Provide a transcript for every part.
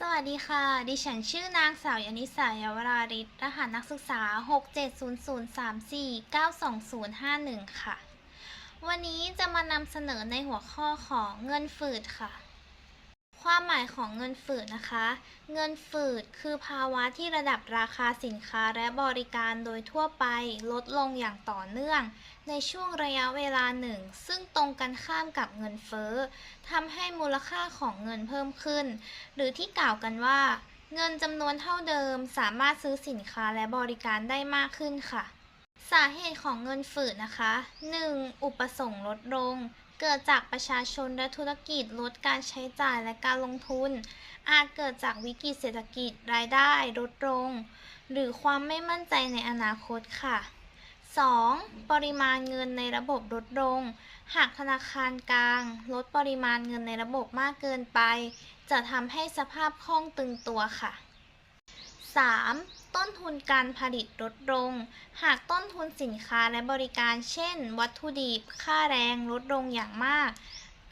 สวัสดีค่ะ ดิฉันชื่อนางสาวยานิสายาวราริศรหัสนักศึกษา 67003492051 ค่ะ วันนี้จะมานำเสนอในหัวข้อของเงินฝืดค่ะ มายของเงินฝืดนะคะ เงินฝืดคือภาวะที่ระดับราคาสินค้าและบริการโดยทั่วไปลดลงอย่างต่อเนื่อง ในช่วงระยะเวลาหนึ่ง ซึ่งตรงกันข้ามกับเงินเฟ้อทำให้มูลค่าของเงินเพิ่มขึ้น หรือที่กล่าวกันว่า เงินจำนวนเท่าเดิมสามารถซื้อสินค้าและบริการได้มากขึ้นค่ะ สาเหตุของเงินฝืดนะคะ 1. อุปสงค์ลดลง เกิดจากประชาชนและธุรกิจลดการใช้จ่ายและการลงทุน อาจเกิดจากวิกฤตเศรษฐกิจรายได้ลดลง หรือความไม่มั่นใจในอนาคตค่ะ 2. ปริมาณเงินในระบบลดลง หากธนาคารกลาง ลดปริมาณเงินในระบบมากเกินไป จะทำให้สภาพคล่องตึงตัวค่ะ 3. ต้นทุนการผลิตลดลง หากต้นทุนสินค้าและบริการ เช่น วัตถุดิบ ค่าแรงลดลงอย่างมาก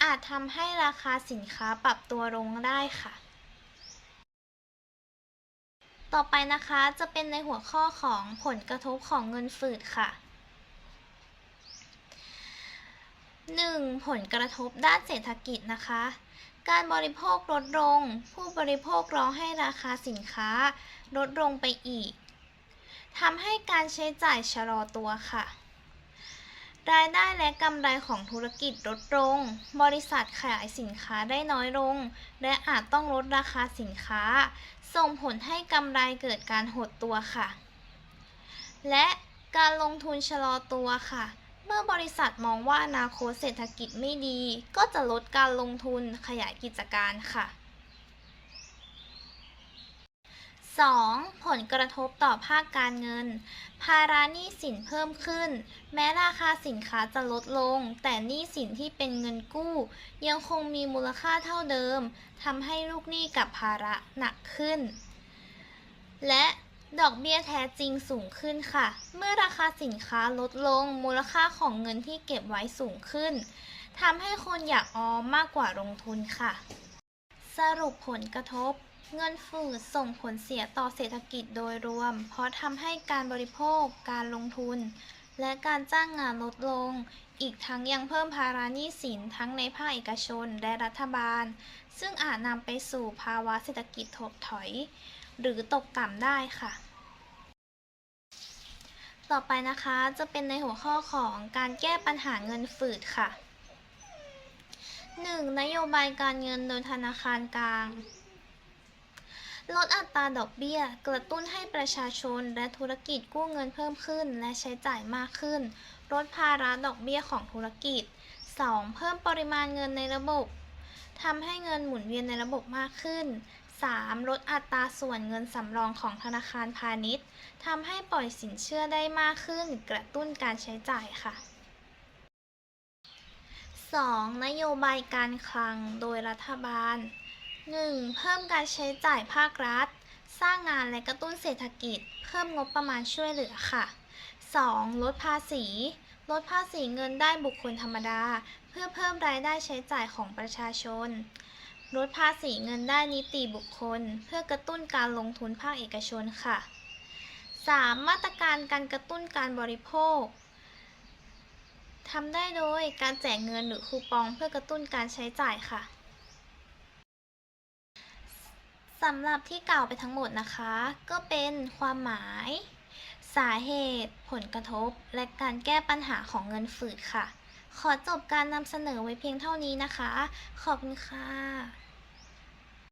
อาจทำให้ราคาสินค้าปรับตัวลงได้ค่ะ ต่อไปนะคะจะเป็นในหัวข้อของผลกระทบของเงินฝืดค่ะ 1. ผลกระทบด้านเศรษฐกิจนะคะ การบริโภคลดลง ผู้บริโภครองให้ราคาสินค้า ลดลงไปอีกทำให้การใช้จ่ายชะลอตัวค่ะ รายได้และกำไรของธุรกิจลดลง บริษัทขายสินค้าได้น้อยลง และอาจต้องลดราคาสินค้า ส่งผลให้กำไรเกิดการหดตัวค่ะ และการลงทุนชะลอตัวค่ะ มื่อบริษัทมองว่าอนาคตเศรษฐกิจไม่ดี ก็จะลดการลงทุนขยายกิจการค่ะ 2. ผลกระทบต่อภาคการเงิน ภาระหนี้สินเพิ่มขึ้น แม้ราคาสินค้าจะลดลง แต่หนี้สินที่เป็นเงินกู้ ยังคงมีมูลค่าเท่าเดิมทำให้ลูกหนี้กับภาระหนักขึ้น และ ดอกเบี้ยแท้จริงสูงขึ้นค่ะ เมื่อราคาสินค้าลดลงมูลค่าของเงินที่เก็บไว้สูงขึ้นทำให้คนอยากออมมากกว่าลงทุนค่ะ สรุปผลกระทบ เงินฝืดส่งผลเสียต่อเศรษฐกิจโดยรวม เพราะทำให้การบริโภคการลงทุน และการจ้างงานลดลง อีกทั้งยังเพิ่มภาระหนี้สินทั้งในภาคเอกชนและรัฐบาล ซึ่งอาจนำไปสู่ภาวะเศรษฐกิจถดถอย หรือตกต่ำได้ค่ะ ต่อไปนะคะจะเป็นในหัวข้อของการแก้ปัญหาเงินฝืดค่ะ 1. นโยบายการเงินโดยธนาคารกลาง ลดอัตราดอกเบี้ย กระตุ้นให้ประชาชนและธุรกิจกู้เงินเพิ่มขึ้น และใช้จ่ายมากขึ้น ลดภาระดอกเบี้ยของธุรกิจ 2. เพิ่มปริมาณเงินในระบบทำให้เงินหมุนเวียนในระบบมากขึ้น 3. ลดอัตราส่วนเงินสำรองของธนาคารพาณิชย์ทำให้ปล่อยสินเชื่อได้มากขึ้น กระตุ้นการใช้จ่ายค่ะ 2. นโยบายการคลังโดยรัฐบาล 1. เพิ่มการใช้จ่ายภาครัฐ สร้างงานและกระตุ้นเศรษฐกิจ เพิ่มงบประมาณช่วยเหลือค่ะ 2. ลดภาษี ลดภาษีเงินได้บุคคลธรรมดา เพื่อเพิ่มรายได้ใช้จ่ายของประชาชน ลดภาษีเงินได้นิติบุคคล เพื่อกระตุ้นการลงทุนภาคเอกชนค่ะ 3. มาตรการการกระตุ้นการบริโภคทำได้โดยการแจกเงินหรือคูปองเพื่อกระตุ้นการใช้จ่ายค่ะ สำหรับที่กล่าวไปทั้งหมดนะคะ ก็เป็นความหมาย สาเหตุ ผลกระทบ และการแก้ปัญหาของเงินฝืดค่ะ ขอจบการนำเสนอไว้เพียงเท่านี้นะคะ ขอบคุณค่ะ